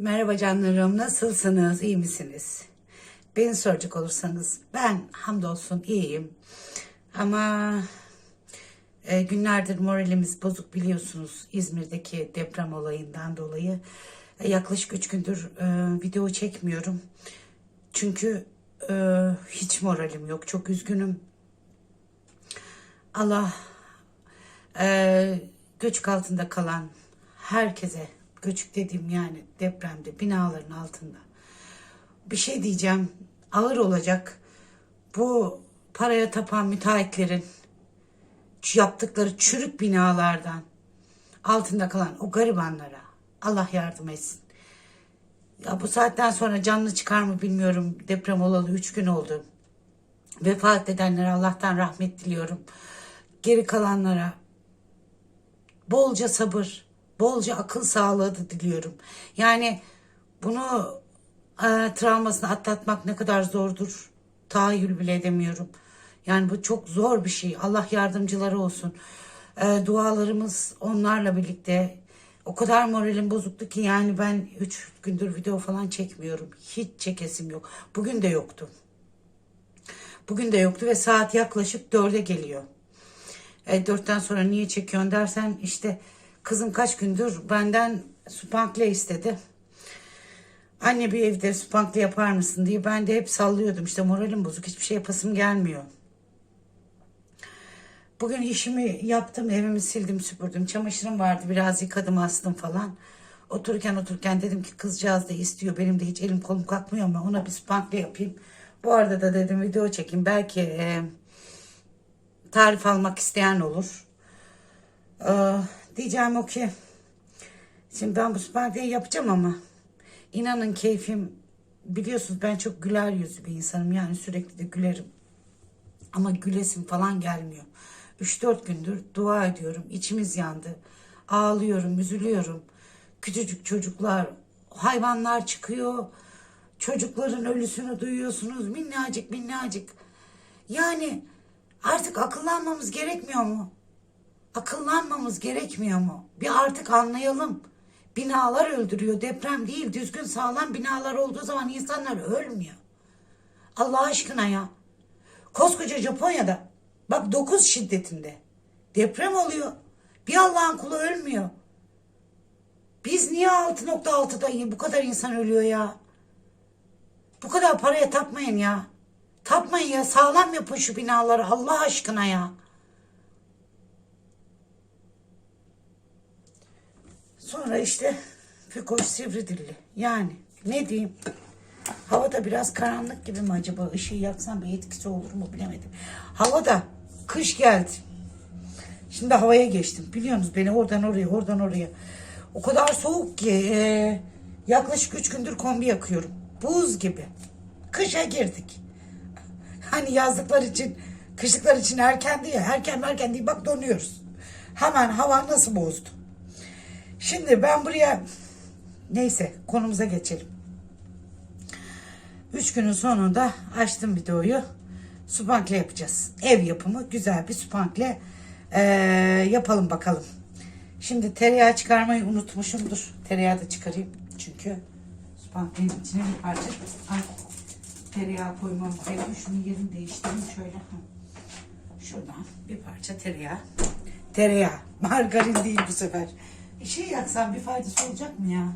Merhaba canlarım, nasılsınız, iyi misiniz? Beni soracak olursanız ben hamdolsun iyiyim. Ama e, günlerdir moralimiz bozuk biliyorsunuz İzmir'deki deprem olayından dolayı. E, yaklaşık üç gündür e, video çekmiyorum. Çünkü e, hiç moralim yok, çok üzgünüm. Allah e, göçük altında kalan herkese göçük dediğim yani depremde binaların altında bir şey diyeceğim ağır olacak bu paraya tapan müteahhitlerin yaptıkları çürük binalardan altında kalan o garibanlara Allah yardım etsin. Ya bu saatten sonra canlı çıkar mı bilmiyorum. Deprem olalı üç gün oldu. Vefat edenlere Allah'tan rahmet diliyorum. Geri kalanlara bolca sabır, bolca akıl sağlığı diliyorum. Yani bunu e, travmasını atlatmak ne kadar zordur tahayyül bile edemiyorum. Yani bu çok zor bir şey. Allah yardımcıları olsun. E, dualarımız onlarla birlikte. O kadar moralim bozuktu ki yani ben 3 gündür video falan çekmiyorum. Hiç çekesim yok. Bugün de yoktu. Bugün de yoktu ve saat yaklaşık dörde geliyor. E, dörtten sonra niye çekiyorsun dersen işte kızım kaç gündür benden supankle istedi. Anne bir evde supankle yapar mısın diye ben de hep sallıyordum. İşte moralim bozuk hiçbir şey yapasım gelmiyor. Bugün işimi yaptım, evimi sildim, süpürdüm. Çamaşırım vardı, biraz yıkadım, astım falan. Otururken otururken dedim ki kızcağız da istiyor. Benim de hiç elim kolum kalkmıyor ama ona bir spankle yapayım. Bu arada da dedim video çekeyim. Belki e, tarif almak isteyen olur. Ee, diyeceğim o ki şimdi ben bu spankleyi yapacağım ama inanın keyfim biliyorsunuz ben çok güler yüzlü bir insanım. Yani sürekli de gülerim. Ama gülesim falan gelmiyor. 3-4 gündür dua ediyorum. İçimiz yandı. Ağlıyorum, üzülüyorum. Küçücük çocuklar, hayvanlar çıkıyor. Çocukların ölüsünü duyuyorsunuz. Minnacık minnacık. Yani artık akıllanmamız gerekmiyor mu? Akıllanmamız gerekmiyor mu? Bir artık anlayalım. Binalar öldürüyor. Deprem değil, düzgün sağlam binalar olduğu zaman insanlar ölmüyor. Allah aşkına ya. Koskoca Japonya'da bak 9 şiddetinde deprem oluyor. Bir Allah'ın kulu ölmüyor. Biz niye 6.6'da bu kadar insan ölüyor ya? Bu kadar paraya tapmayın ya. Tapmayın ya sağlam yapın şu binaları Allah aşkına ya. Sonra işte Fikoş Sivridilli. Yani ne diyeyim? Hava da biraz karanlık gibi mi acaba? Işığı yaksam bir etkisi olur mu bilemedim. Hava da kış geldi. Şimdi havaya geçtim. Biliyorsunuz beni oradan oraya oradan oraya. O kadar soğuk ki e, yaklaşık üç gündür kombi yakıyorum. Buz gibi. Kışa girdik. Hani yazlıklar için, kışlıklar için erken diye, erken erken diye bak donuyoruz. Hemen hava nasıl bozdu. Şimdi ben buraya neyse konumuza geçelim. Üç günün sonunda açtım videoyu. Supankle yapacağız. Ev yapımı güzel bir supankle ee, yapalım bakalım. Şimdi tereyağı çıkarmayı unutmuşumdur. Tereyağı da çıkarayım. Çünkü supanklerin içine bir parça ay, tereyağı koymam gerekiyor. Şunun yerini değiştireyim şöyle. Şuradan bir parça tereyağı. Tereyağı. Margarin değil bu sefer. Bir şey yaksam bir faydası olacak mı ya?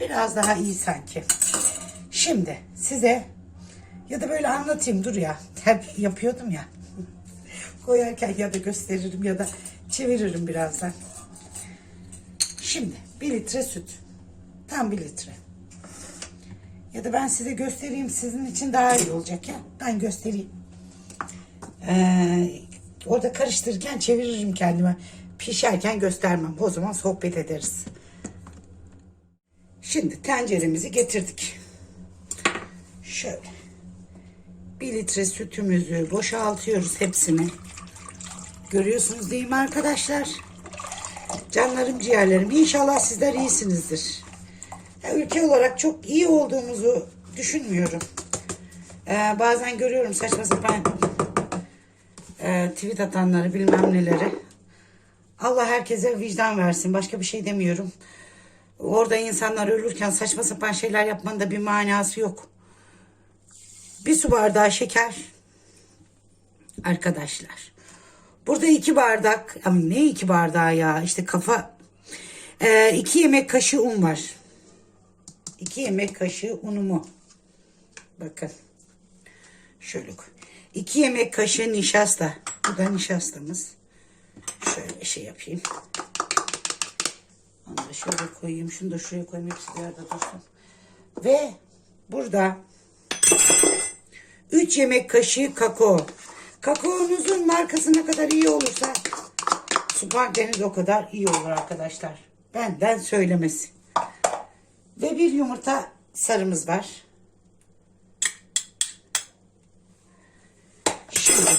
Biraz daha iyi sanki. Şimdi size ya da böyle anlatayım dur ya. Hep yapıyordum ya. Koyarken ya da gösteririm ya da çeviririm birazdan. Şimdi bir litre süt. Tam bir litre. Ya da ben size göstereyim sizin için daha iyi olacak ya. Ben göstereyim. Ee, orada karıştırırken çeviririm kendime. Pişerken göstermem. O zaman sohbet ederiz. Şimdi tenceremizi getirdik. Şöyle. Bir litre sütümüzü boşaltıyoruz hepsini. Görüyorsunuz değil mi arkadaşlar? Canlarım ciğerlerim. İnşallah sizler iyisinizdir. Ya, ülke olarak çok iyi olduğumuzu düşünmüyorum. Ee, bazen görüyorum saçma sapan e, tweet atanları bilmem neleri. Allah herkese vicdan versin. Başka bir şey demiyorum. Orada insanlar ölürken saçma sapan şeyler yapmanın da bir manası yok. Bir su bardağı şeker. Arkadaşlar. Burada iki bardak, ama ne iki bardağı ya? İşte kafa. Ee, iki yemek kaşığı un var. İki yemek kaşığı unumu. Bakın. Şöyle. İki yemek kaşığı nişasta. Bu da nişastamız. Şöyle şey yapayım. Onu da şöyle koyayım. Şunu da şuraya koyayım. Hepsi bir yerde dursun. Ve burada 3 yemek kaşığı kakao. Kakaonuzun markası ne kadar iyi olursa Sparkleniz o kadar iyi olur arkadaşlar. Benden söylemesi. Ve bir yumurta sarımız var. Şimdi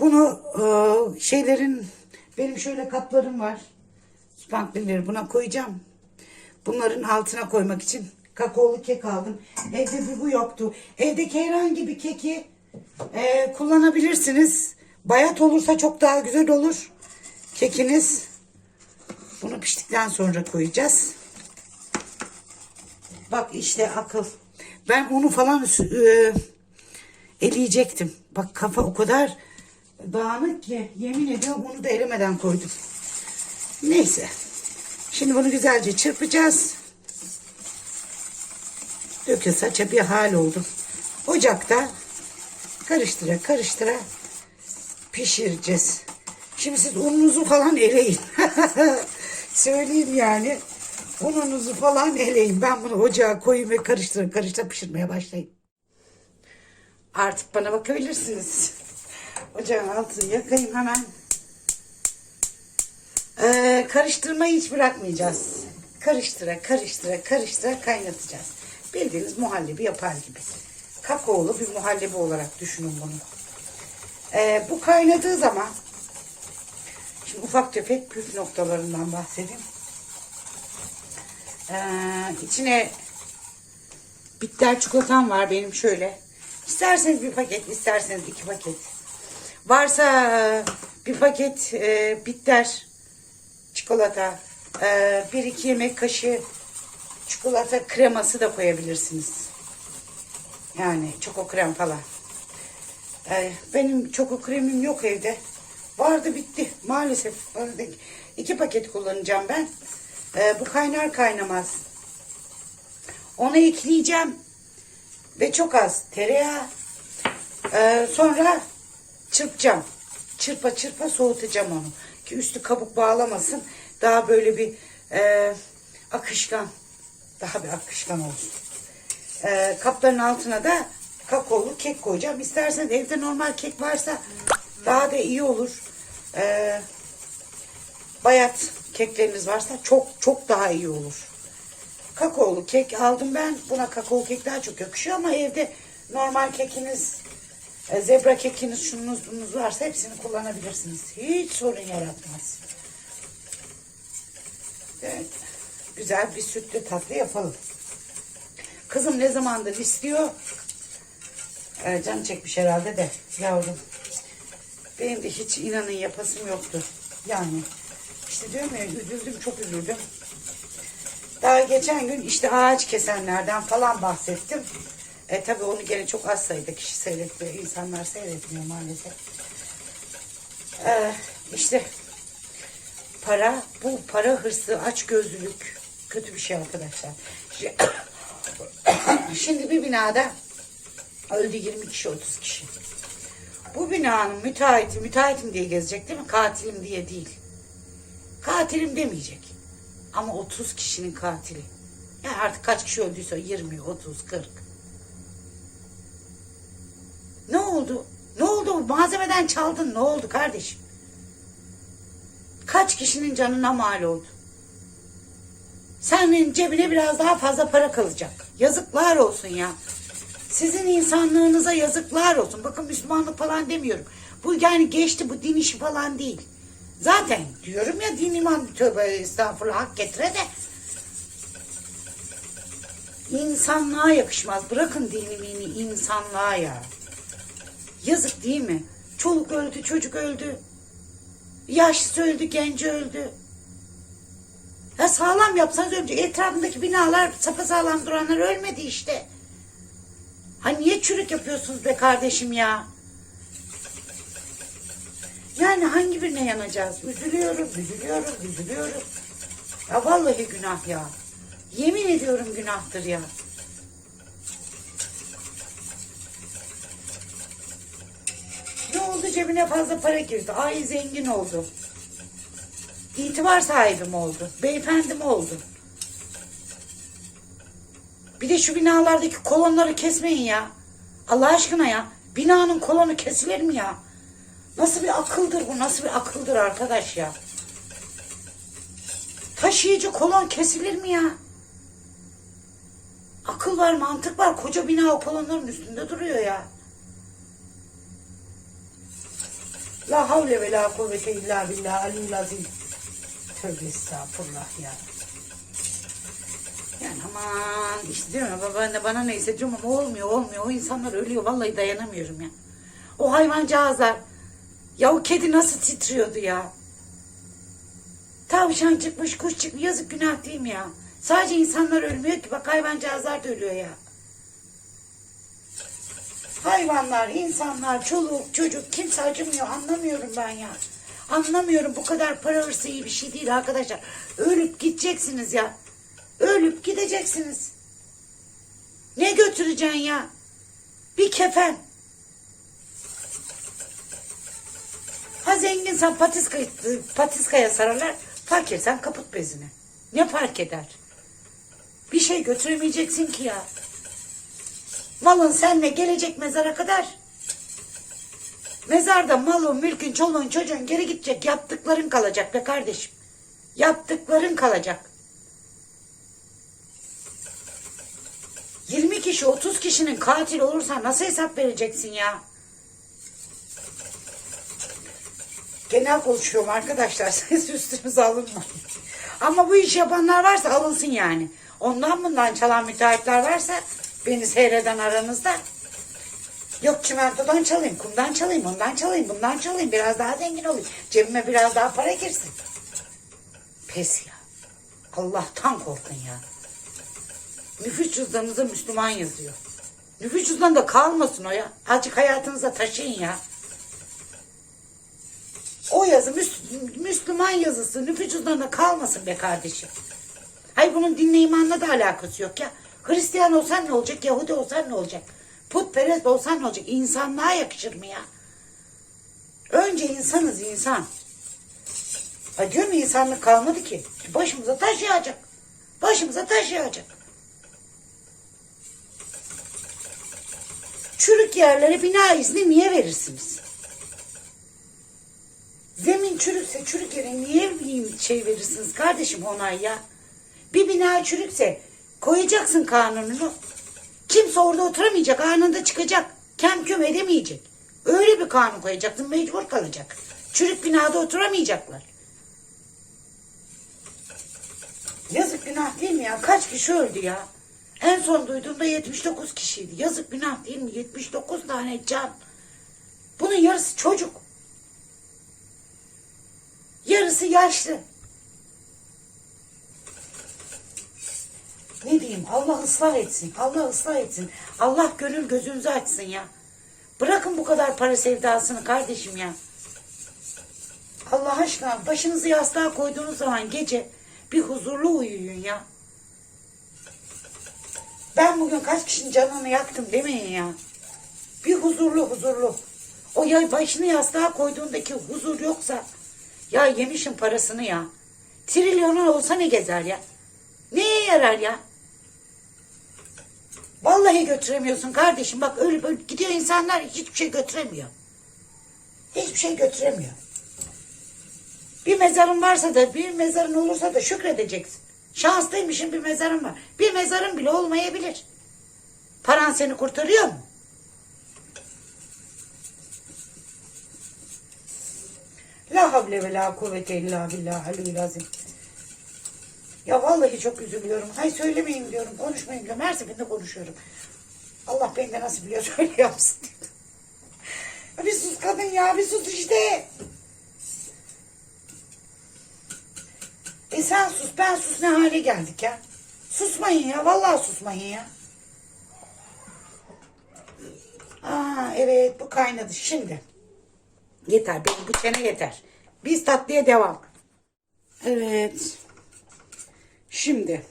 bunu e, şeylerin benim şöyle kaplarım var. Spanklinleri buna koyacağım. Bunların altına koymak için kakaolu kek aldım. Evde bir bu yoktu. Evdeki herhangi bir keki e, kullanabilirsiniz. Bayat olursa çok daha güzel olur. Kekiniz. Bunu piştikten sonra koyacağız. Bak işte akıl. Ben onu falan e, eleyecektim. Bak kafa o kadar dağınık ki yemin ediyorum onu da elemeden koydum. Neyse. Şimdi bunu güzelce çırpacağız. Döke saça bir hal oldu. Ocakta karıştıra karıştıra pişireceğiz. Şimdi siz ununuzu falan eleyin. Söyleyeyim yani. Ununuzu falan eleyin. Ben bunu ocağa koyayım ve karıştıra karıştıra pişirmeye başlayayım. Artık bana bakabilirsiniz. Ocağın altını yakayım hemen. Ee, karıştırmayı hiç bırakmayacağız. Karıştıra karıştıra karıştıra kaynatacağız. Bildiğiniz muhallebi yapar gibi. Kakaolu bir muhallebi olarak düşünün bunu. Ee, bu kaynadığı zaman şimdi ufak tefek püf noktalarından bahsedeyim. Ee, içine bitter çikolatam var benim şöyle. İsterseniz bir paket, isterseniz iki paket. Varsa e, bir paket e, bitter çikolata, e, bir iki yemek kaşığı çikolata kreması da koyabilirsiniz. Yani çoko krem falan. E, benim çoko kremim yok evde. Vardı bitti maalesef. Vardı. İki paket kullanacağım ben. E, bu kaynar kaynamaz. Ona ekleyeceğim. Ve çok az tereyağı. E, sonra çırpacağım. Çırpa çırpa soğutacağım onu. Ki üstü kabuk bağlamasın. Daha böyle bir e, akışkan. Daha bir akışkan olsun. E, kapların altına da kakaolu kek koyacağım. İsterseniz evde normal kek varsa daha da iyi olur. E, bayat kekleriniz varsa çok çok daha iyi olur. Kakaolu kek aldım ben. Buna kakao kek daha çok yakışıyor ama evde normal kekiniz, e, zebra kekiniz, şununuz bununuz varsa hepsini kullanabilirsiniz. Hiç sorun yaratmaz. Evet. Güzel bir sütlü tatlı yapalım. Kızım ne zamandır istiyor. Ee, canı çekmiş herhalde de yavrum. Benim de hiç inanın yapasım yoktu. Yani işte diyorum ya üzüldüm çok üzüldüm. Daha geçen gün işte ağaç kesenlerden falan bahsettim. E tabi onu gene çok az sayıda kişi seyretmiyor. İnsanlar seyretmiyor maalesef. Ee, işte para, bu para hırsı, aç gözlülük kötü bir şey arkadaşlar. Şimdi, şimdi bir binada öldü 20 kişi, 30 kişi. Bu binanın müteahhiti, müteahhitim diye gezecek değil mi? Katilim diye değil. Katilim demeyecek. Ama 30 kişinin katili. Yani artık kaç kişi öldüyse 20, 30, 40. Ne oldu? Ne oldu? Malzemeden çaldın. Ne oldu kardeşim? Kaç kişinin canına mal oldu? Senin cebine biraz daha fazla para kalacak. Yazıklar olsun ya. Sizin insanlığınıza yazıklar olsun. Bakın Müslümanlık falan demiyorum. Bu yani geçti bu din işi falan değil. Zaten diyorum ya din iman tövbe estağfurullah hak getire de insanlığa yakışmaz. Bırakın dini mini insanlığa ya. Yazık değil mi? Çoluk öldü, çocuk öldü. Yaşlısı öldü, genci öldü. Ya sağlam yapsanız önce etrafındaki binalar sapasağlam duranlar ölmedi işte. Ha niye çürük yapıyorsunuz be kardeşim ya? Yani hangi birine yanacağız? Üzülüyorum, üzülüyorum, üzülüyorum. Ya vallahi günah ya. Yemin ediyorum günahtır ya. Ne oldu cebine fazla para girdi. Ay zengin oldu. İtibar sahibi mi oldu? Beyefendi mi oldu? Bir de şu binalardaki kolonları kesmeyin ya. Allah aşkına ya. Binanın kolonu kesilir mi ya? Nasıl bir akıldır bu? Nasıl bir akıldır arkadaş ya? Taşıyıcı kolon kesilir mi ya? Akıl var, mantık var. Koca bina o kolonların üstünde duruyor ya. La havle ve la kuvvete illa billah aliyyil azim. Tövbe estağfurullah ya. Yani aman işte diyorum ya baba ne bana neyse diyorum ama olmuyor olmuyor. O insanlar ölüyor vallahi dayanamıyorum ya. O hayvancağızlar. Ya o kedi nasıl titriyordu ya. Tavşan çıkmış kuş çıkmış yazık günah değil mi ya. Sadece insanlar ölmüyor ki bak hayvancağızlar da ölüyor ya. Hayvanlar, insanlar, çoluk, çocuk kimse acımıyor anlamıyorum ben ya. Anlamıyorum bu kadar para hırsı iyi bir şey değil arkadaşlar. Ölüp gideceksiniz ya. Ölüp gideceksiniz. Ne götüreceksin ya? Bir kefen. Ha zenginsen patiska, patiskaya sararlar. Fakirsen kaput bezine. Ne fark eder? Bir şey götüremeyeceksin ki ya. Malın senle gelecek mezara kadar. Mezarda malın, mülkün, çoluğun, çocuğun geri gidecek. Yaptıkların kalacak be kardeşim. Yaptıkların kalacak. 20 kişi, 30 kişinin katil olursa nasıl hesap vereceksin ya? Genel konuşuyorum arkadaşlar. Siz üstünüze alınmayın. Ama bu iş yapanlar varsa alınsın yani. Ondan bundan çalan müteahhitler varsa beni seyreden aranızda. Yok çimentodan çalayım, kumdan çalayım, ondan çalayım, bundan çalayım. Biraz daha zengin olayım. Cebime biraz daha para girsin. Pes ya. Allah'tan korkun ya. Nüfus cüzdanınıza Müslüman yazıyor. Nüfus cüzdanında kalmasın o ya. Azıcık hayatınıza taşıyın ya. O yazı Müs- Müslüman yazısı nüfus cüzdanında kalmasın be kardeşim. Hayır bunun dinle imanla da alakası yok ya. Hristiyan olsan ne olacak? Yahudi olsan ne olacak? Putperest olsan ne olacak? İnsanlığa yakışır mı ya? Önce insanız insan. Ha diyorum insanlık kalmadı ki. Başımıza taş yağacak. Başımıza taş yağacak. Çürük yerlere bina izni niye verirsiniz? Zemin çürükse çürük yere niye şey verirsiniz kardeşim onay ya? Bir bina çürükse koyacaksın kanununu. Kimse orada oturamayacak, anında çıkacak. Kem küm edemeyecek. Öyle bir kanun koyacaksın, mecbur kalacak. Çürük binada oturamayacaklar. Yazık günah değil mi ya? Kaç kişi öldü ya? En son duyduğumda 79 kişiydi. Yazık günah değil mi? 79 tane can. Bunun yarısı çocuk. Yarısı yaşlı. Ne diyeyim? Allah ıslah etsin. Allah ıslah etsin. Allah gönül gözünüzü açsın ya. Bırakın bu kadar para sevdasını kardeşim ya. Allah aşkına başınızı yastığa koyduğunuz zaman gece bir huzurlu uyuyun ya. Ben bugün kaç kişinin canını yaktım demeyin ya. Bir huzurlu huzurlu. O ya başını yastığa koyduğundaki huzur yoksa ya yemişin parasını ya. Trilyonun olsa ne gezer ya? Neye yarar ya? Vallahi götüremiyorsun kardeşim. Bak öyle böyle gidiyor insanlar hiçbir şey götüremiyor. Hiçbir şey götüremiyor. Bir mezarın varsa da bir mezarın olursa da şükredeceksin. Şanslıymışın bir mezarın var. Bir mezarın bile olmayabilir. Paran seni kurtarıyor mu? La havle ve la kuvvete illa billah aliyyil azim. Ya vallahi çok üzülüyorum. Hay söylemeyin diyorum, konuşmayın diyorum. Her seferinde konuşuyorum. Allah beni de nasıl biliyor öyle yapsın. Ya bir sus kadın ya, bir sus işte. E sen sus ben sus ne hale geldik ya. Susmayın ya vallahi susmayın ya. Aa evet bu kaynadı şimdi. Yeter benim bu çene yeter. Biz tatlıya devam. Evet. Şimdi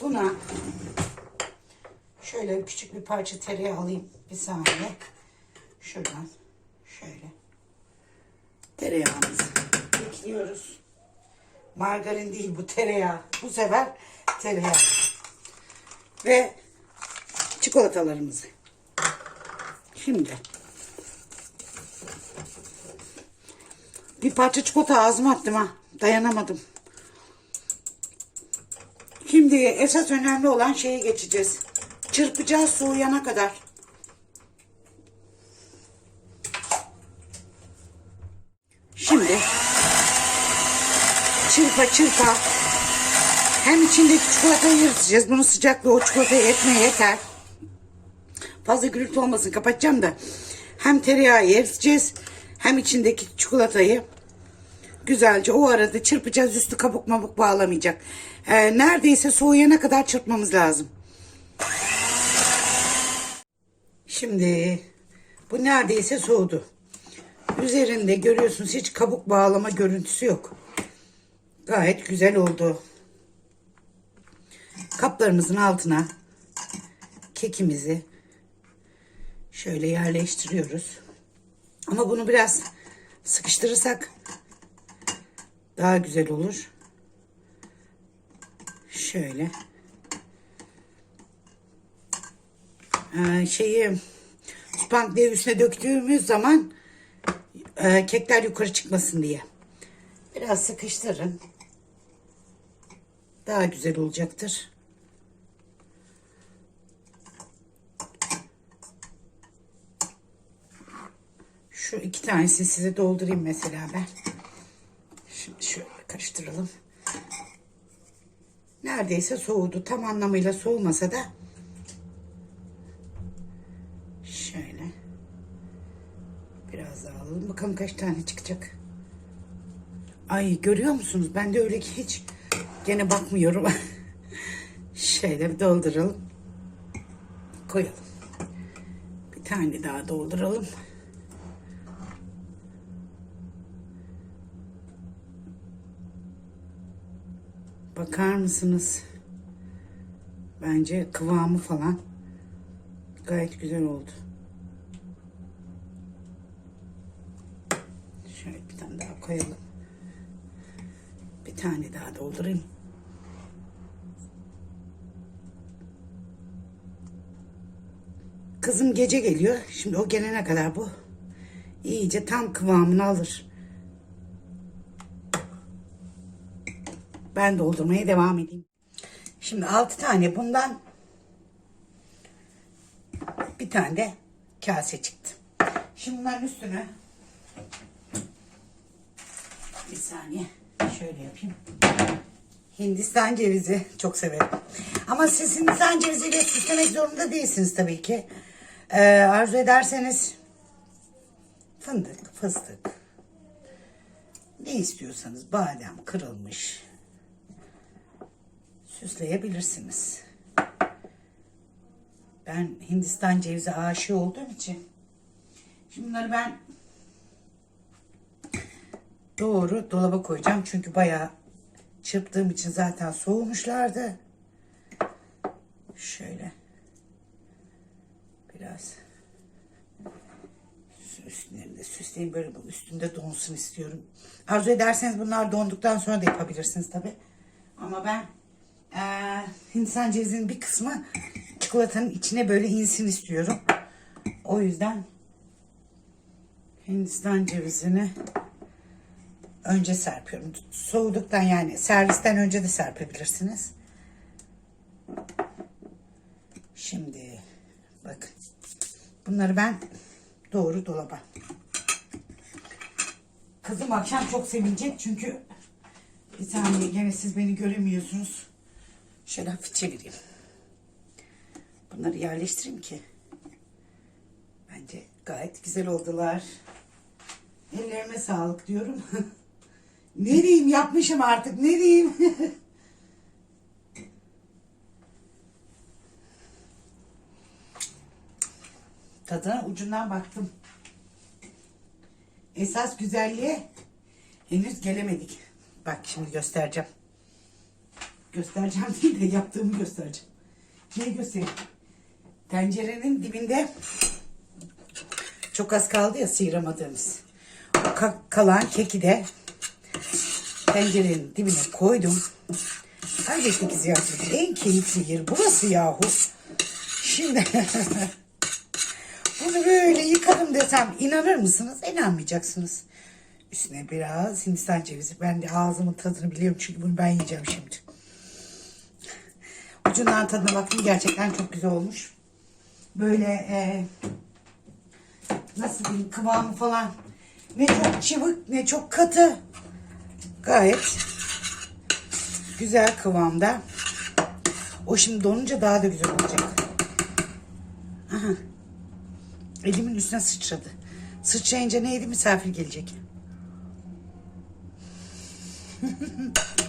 buna şöyle küçük bir parça tereyağı alayım. Bir saniye. Şuradan şöyle. Tereyağımızı ekliyoruz. Margarin değil bu tereyağı. Bu sefer tereyağı. Ve çikolatalarımızı. Şimdi bir parça çikolata ağzıma attım ha. Dayanamadım. Şimdi esas önemli olan şeye geçeceğiz. Çırpacağız soğuyana kadar. Şimdi çırpa çırpa hem içindeki çikolatayı yırtacağız. Bunun sıcaklığı o çikolatayı etmeye yeter. Fazla gürültü olmasın kapatacağım da. Hem tereyağı eriteceğiz hem içindeki çikolatayı güzelce o arada çırpacağız. Üstü kabuk mabuk bağlamayacak. Ee, neredeyse soğuyana kadar çırpmamız lazım. Şimdi bu neredeyse soğudu. Üzerinde görüyorsunuz hiç kabuk bağlama görüntüsü yok. Gayet güzel oldu. Kaplarımızın altına kekimizi şöyle yerleştiriyoruz. Ama bunu biraz sıkıştırırsak daha güzel olur. Şöyle. Ee, şeyi spankleyi üstüne döktüğümüz zaman e, kekler yukarı çıkmasın diye. Biraz sıkıştırın. Daha güzel olacaktır. Şu iki tanesini size doldurayım mesela ben. Şimdi şöyle karıştıralım. Neredeyse soğudu. Tam anlamıyla soğumasa da şöyle biraz daha alalım. Bakalım kaç tane çıkacak. Ay görüyor musunuz? Ben de öyle ki hiç gene bakmıyorum. şöyle bir dolduralım. Koyalım. Bir tane daha dolduralım. Bakar mısınız? Bence kıvamı falan gayet güzel oldu. Şöyle bir tane daha koyalım. Bir tane daha doldurayım. Kızım gece geliyor. Şimdi o gelene kadar bu iyice tam kıvamını alır. Ben doldurmaya devam edeyim. Şimdi 6 tane bundan bir tane de kase çıktı. Şimdi bunların üstüne bir saniye şöyle yapayım. Hindistan cevizi çok severim. Ama siz Hindistan ceviziyle süslemek zorunda değilsiniz tabii ki. Ee, arzu ederseniz fındık, fıstık ne istiyorsanız badem kırılmış süsleyebilirsiniz. Ben Hindistan cevizi aşığı olduğum için şimdi ben doğru dolaba koyacağım. Çünkü bayağı çırptığım için zaten soğumuşlardı. Şöyle biraz üstlerini de süsleyeyim böyle bu üstünde donsun istiyorum. Arzu ederseniz bunlar donduktan sonra da yapabilirsiniz tabi. Ama ben eee Hindistan cevizinin bir kısmı çikolatanın içine böyle insin istiyorum. O yüzden Hindistan cevizini önce serpiyorum. Soğuduktan yani servisten önce de serpebilirsiniz. Şimdi bakın. Bunları ben doğru dolaba. Kızım akşam çok sevinecek çünkü bir saniye gene siz beni göremiyorsunuz. Şöyle hafif çevireyim. Bunları yerleştireyim ki. Bence gayet güzel oldular. Ellerime sağlık diyorum. Ne diyeyim yapmışım artık ne diyeyim. Tadına ucundan baktım. Esas güzelliğe henüz gelemedik. Bak şimdi göstereceğim. Göstereceğim değil de yaptığımı göstereceğim. Neyi göstereyim? Tencerenin dibinde çok az kaldı ya sıyıramadığımız. Ka- kalan keki de tencerenin dibine koydum. Elbette ki ziyaretin en keyifli yer burası yahu. Şimdi bunu böyle yıkadım desem inanır mısınız? İnanmayacaksınız. Üstüne biraz Hindistan cevizi. Ben de ağzımın tadını biliyorum çünkü bunu ben yiyeceğim şimdi. Ucundan tadına baktım gerçekten çok güzel olmuş. Böyle e, nasıl diyeyim kıvamı falan ne çok çıvık ne çok katı. Gayet güzel kıvamda. O şimdi donunca daha da güzel olacak. Aha. Elimin üstüne sıçradı. Sıçrayınca neydi misafir gelecek.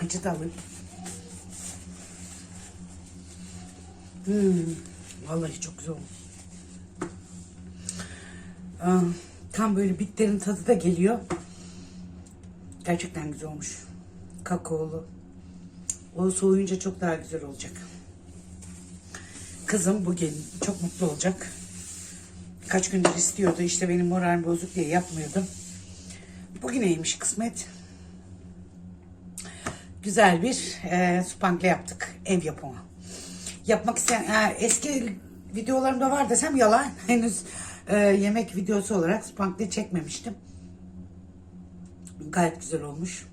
Peçete alayım. Hmm, vallahi çok güzel olmuş. Aa, tam böyle bitlerin tadı da geliyor. Gerçekten güzel olmuş. Kakaolu. O soğuyunca çok daha güzel olacak. Kızım bugün çok mutlu olacak. Kaç gündür istiyordu. İşte benim moral bozuk diye yapmıyordum. Bugüneymiş kısmet. Güzel bir e, spankle yaptık. Ev yapımı. Yapmak isteyen ha, eski videolarımda var desem yalan. Henüz e, yemek videosu olarak spankle çekmemiştim. Gayet güzel olmuş.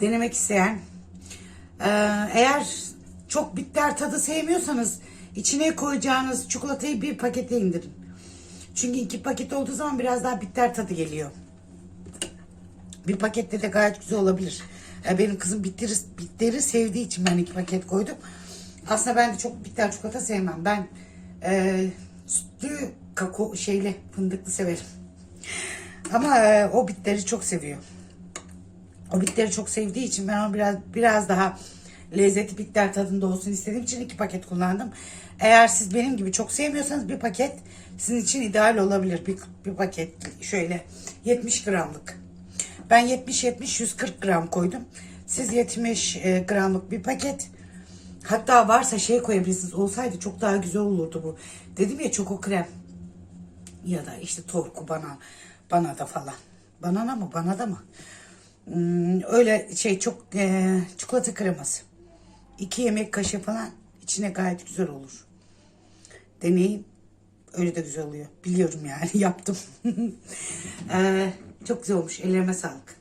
Denemek isteyen e, eğer çok bitter tadı sevmiyorsanız içine koyacağınız çikolatayı bir pakete indirin. Çünkü iki paket olduğu zaman biraz daha bitter tadı geliyor. Bir pakette de gayet güzel olabilir. E, Benim kızım bitteri, bitteri sevdiği için ben iki paket koydum. Aslında ben de çok bitter çikolata sevmem. Ben e, sütlü kakao şeyli fındıklı severim. Ama e, o bitteri çok seviyor. O bitteri çok sevdiği için ben onu biraz biraz daha lezzetli bitter tadında olsun istediğim için iki paket kullandım. Eğer siz benim gibi çok sevmiyorsanız bir paket sizin için ideal olabilir. Bir, bir paket şöyle 70 gramlık. Ben 70-70-140 gram koydum. Siz 70 e, gramlık bir paket. Hatta varsa şey koyabilirsiniz. Olsaydı çok daha güzel olurdu bu. Dedim ya çoko krem. Ya da işte torku bana bana da falan. Banana mı bana da mı? Hmm, öyle şey çok e, çikolata kreması. İki yemek kaşığı falan içine gayet güzel olur. Deneyin. Öyle de güzel oluyor. Biliyorum yani yaptım. Ee, çok güzel olmuş. Ellerime sağlık.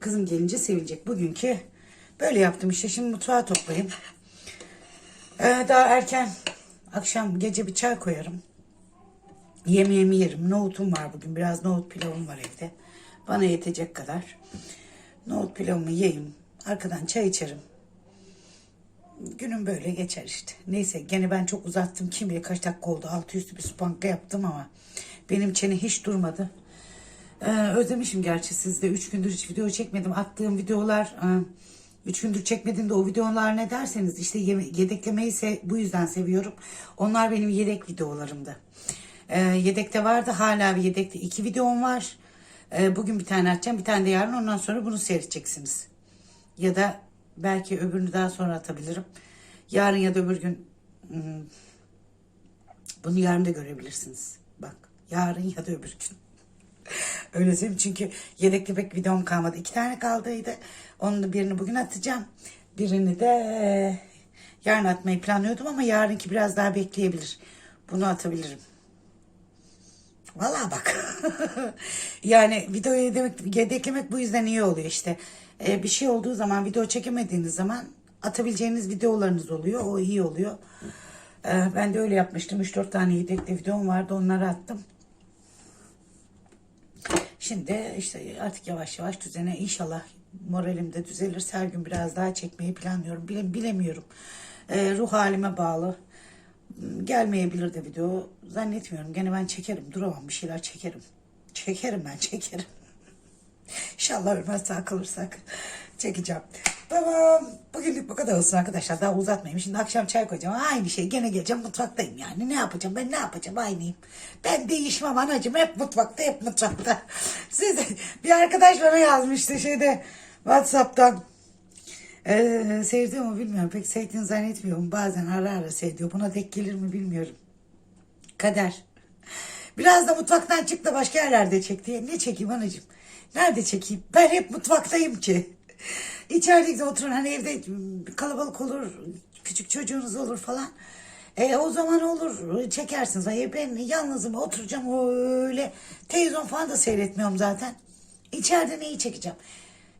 Kızım gelince sevilecek. Bugünkü böyle yaptım işte. Şimdi mutfağa toplayayım. Ee, daha erken akşam gece bir çay koyarım. Yemeğimi yerim. Nohutum var bugün. Biraz nohut pilavım var evde. Bana yetecek kadar. Nohut pilavımı yiyeyim. Arkadan çay içerim. Günüm böyle geçer işte. Neyse gene ben çok uzattım. Kim bilir kaç dakika oldu. Altı üstü bir spanka yaptım ama benim çene hiç durmadı. Ee, özlemişim gerçi sizde. Üç gündür hiç video çekmedim. Attığım videolar e, üç gündür çekmedim de o videolar ne derseniz işte yedeklemeyi se- bu yüzden seviyorum. Onlar benim yedek videolarımdı. Ee, yedekte vardı. Hala bir yedekte iki videom var. Ee, bugün bir tane atacağım. Bir tane de yarın. Ondan sonra bunu seyredeceksiniz. Ya da belki öbürünü daha sonra atabilirim. Yarın ya da öbür gün hmm, bunu yarın da görebilirsiniz. Bak yarın ya da öbür gün. Öyle söyleyeyim çünkü yedekli pek videom kalmadı. İki tane kaldıydı. Onun da birini bugün atacağım. Birini de yarın atmayı planlıyordum ama yarınki biraz daha bekleyebilir. Bunu atabilirim. Vallahi bak. yani videoyu yedemek, yedeklemek bu yüzden iyi oluyor işte. Ee, bir şey olduğu zaman video çekemediğiniz zaman atabileceğiniz videolarınız oluyor. O iyi oluyor. Ee, ben de öyle yapmıştım. 3-4 tane yedekli videom vardı. Onları attım. Şimdi işte artık yavaş yavaş düzene inşallah moralim de düzelir. Her gün biraz daha çekmeyi planlıyorum. Bile, bilemiyorum. Ee, ruh halime bağlı. Gelmeyebilir de video. Zannetmiyorum. Gene ben çekerim. Duramam bir şeyler çekerim. Çekerim ben çekerim. İnşallah ölmez sağ kalırsak çekeceğim. Tamam. Bugünlük bu kadar olsun arkadaşlar. Daha uzatmayayım. Şimdi akşam çay koyacağım. Aynı şey. Gene geleceğim mutfaktayım yani. Ne yapacağım? Ben ne yapacağım? Aynıyım. Ben değişmem anacığım. Hep mutfakta, hep mutfakta. Siz bir arkadaş bana yazmıştı şeyde Whatsapp'tan. Ee, sevdi mi bilmiyorum. Pek sevdiğini zannetmiyorum. Bazen ara ara sevdiyor. Buna denk gelir mi bilmiyorum. Kader. Biraz da mutfaktan çık da başka yerlerde çek diye. Ne çekeyim anacığım? Nerede çekeyim? Ben hep mutfaktayım ki. İçeride de oturun hani evde kalabalık olur, küçük çocuğunuz olur falan. E, o zaman olur çekersiniz. Hayır ben yalnızım oturacağım öyle. Televizyon falan da seyretmiyorum zaten. İçeride neyi çekeceğim?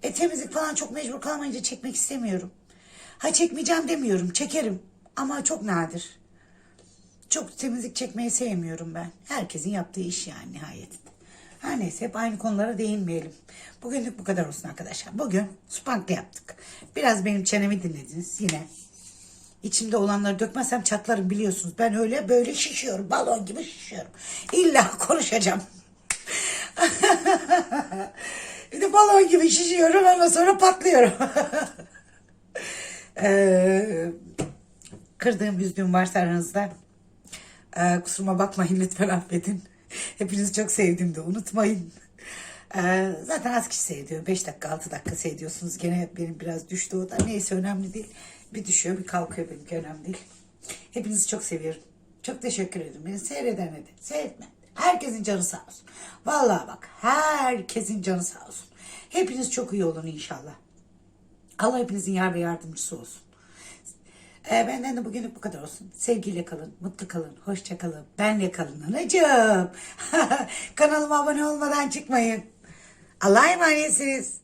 E temizlik falan çok mecbur kalmayınca çekmek istemiyorum. Ha çekmeyeceğim demiyorum çekerim ama çok nadir. Çok temizlik çekmeyi sevmiyorum ben. Herkesin yaptığı iş yani nihayetinde. Her neyse hep aynı konulara değinmeyelim. Bugünlük bu kadar olsun arkadaşlar. Bugün spankla yaptık. Biraz benim çenemi dinlediniz yine. İçimde olanları dökmezsem çatlarım biliyorsunuz. Ben öyle böyle şişiyorum. Balon gibi şişiyorum. İlla konuşacağım. bir de balon gibi şişiyorum ondan sonra patlıyorum. Eee kırdığım, üzdüğüm varsa aranızda ee, kusuruma bakmayın lütfen affedin. Hepinizi çok sevdim de unutmayın. Ee, zaten az kişi seyrediyor. 5 dakika 6 dakika seyrediyorsunuz. Gene benim biraz düştü o da. Neyse önemli değil. Bir düşüyor bir kalkıyor benimki önemli değil. Hepinizi çok seviyorum. Çok teşekkür ederim. Beni seyredene de seyretme. Herkesin canı sağ olsun. Vallahi bak herkesin canı sağ olsun. Hepiniz çok iyi olun inşallah. Allah hepinizin yar ve yardımcısı olsun. Ee, benden de bugünlük bu kadar olsun. Sevgiyle kalın, mutlu kalın, hoşça kalın. Benle kalın anacığım. Kanalıma abone olmadan çıkmayın. Allah'a emanetsiniz.